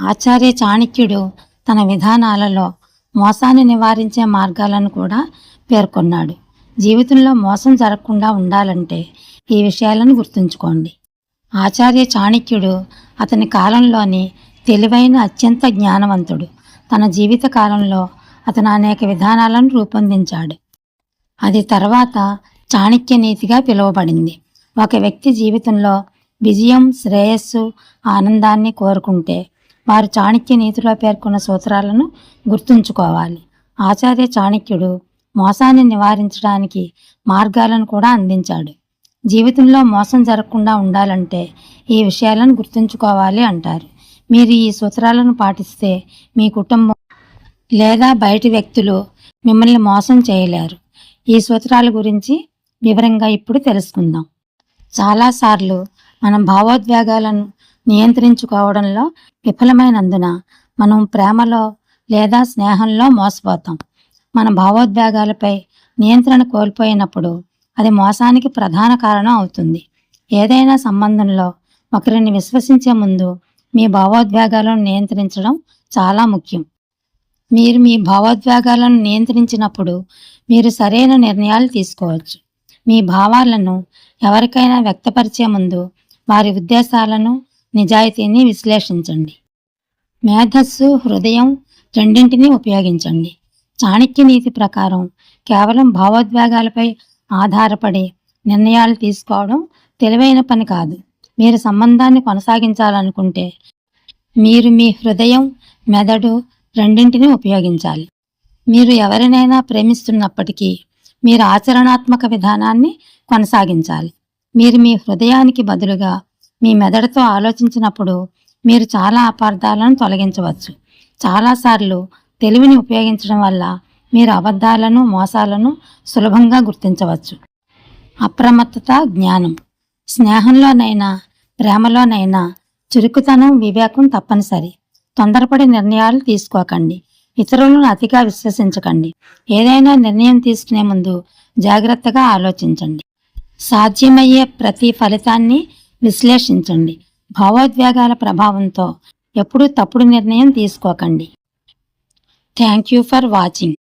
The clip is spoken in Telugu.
ఆచార్య చాణక్యుడు తన విధానాలలో మోసాన్ని నివారించే మార్గాలను కూడా పేర్కొన్నాడు. జీవితంలో మోసం జరగకుండా ఉండాలంటే ఈ విషయాలను గుర్తుంచుకోండి. ఆచార్య చాణక్యుడు అతని కాలంలోని తెలివైన అత్యంత జ్ఞానవంతుడు. తన జీవిత కాలంలో అతను అనేక విధానాలను రూపొందించాడు. అది తర్వాత చాణక్య నీతిగా పిలువబడింది. ఒక వ్యక్తి జీవితంలో విజయం శ్రేయస్సు ఆనందాన్ని కోరుకుంటే వారు చాణక్య నీతిలో పేర్కొన్న సూత్రాలను గుర్తుంచుకోవాలి. ఆచార్య చాణక్యుడు మోసాన్ని నివారించడానికి మార్గాలను కూడా అందించాడు. జీవితంలో మోసం జరగకుండా ఉండాలంటే ఈ విషయాలను గుర్తుంచుకోవాలి అంటారు. మీరు ఈ సూత్రాలను పాటిస్తే మీ కుటుంబం లేదా బయటి వ్యక్తులు మిమ్మల్ని మోసం చేయలేరు. ఈ సూత్రాల గురించి వివరంగా ఇప్పుడు తెలుసుకుందాం. చాలాసార్లు మనం భావోద్వేగాలను నియంత్రించుకోవడంలో విఫలమైనందున మనం ప్రేమలో లేదా స్నేహంలో మోసపోతాం. మన భావోద్వేగాలపై నియంత్రణ కోల్పోయినప్పుడు అది మోసానికి ప్రధాన కారణం అవుతుంది. ఏదైనా సంబంధంలో ఒకరిని విశ్వసించే ముందు మీ భావోద్వేగాలను నియంత్రించడం చాలా ముఖ్యం. మీరు మీ భావోద్వేగాలను నియంత్రించినప్పుడు మీరు సరైన నిర్ణయాలు తీసుకోవచ్చు. మీ భావాలను ఎవరికైనా వ్యక్తపరిచే ముందు వారి ఉద్దేశాలను నిజాయితీని విశ్లేషించండి. మేధస్సు హృదయం రెండింటినీ ఉపయోగించండి. చాణక్య నీతి ప్రకారం కేవలం భావోద్వేగాలపై ఆధారపడి నిర్ణయాలు తీసుకోవడం తెలివైన పని కాదు. మీరు సంబంధాన్ని కొనసాగించాలనుకుంటే మీరు మీ హృదయం మెదడు రెండింటినీ ఉపయోగించాలి. మీరు ఎవరినైనా ప్రేమిస్తున్నప్పటికీ మీరు ఆచరణాత్మక విధానాన్ని కొనసాగించాలి. మీరు మీ హృదయానికి బదులుగా మీ మెదడుతో ఆలోచించినప్పుడు మీరు చాలా అపార్థాలను తొలగించవచ్చు. చాలాసార్లు తెలివిని ఉపయోగించడం వల్ల మీరు అబద్ధాలను మోసాలను సులభంగా గుర్తించవచ్చు. అప్రమత్తత జ్ఞానం. స్నేహంలోనైనా ప్రేమలోనైనా చురుకుతనం వివేకం తప్పనిసరి. తొందరపడి నిర్ణయాలు తీసుకోకండి. ఇతరులను అతిగా విశ్వసించకండి. ఏదైనా నిర్ణయం తీసుకునే ముందు జాగ్రత్తగా ఆలోచించండి. సాధ్యమయ్యే ప్రతి ఫలితాన్ని విశ్లేషించండి. భావోద్వేగాల ప్రభావంతో ఎప్పుడూ తప్పుడు నిర్ణయం తీసుకోకండి. Thank you for watching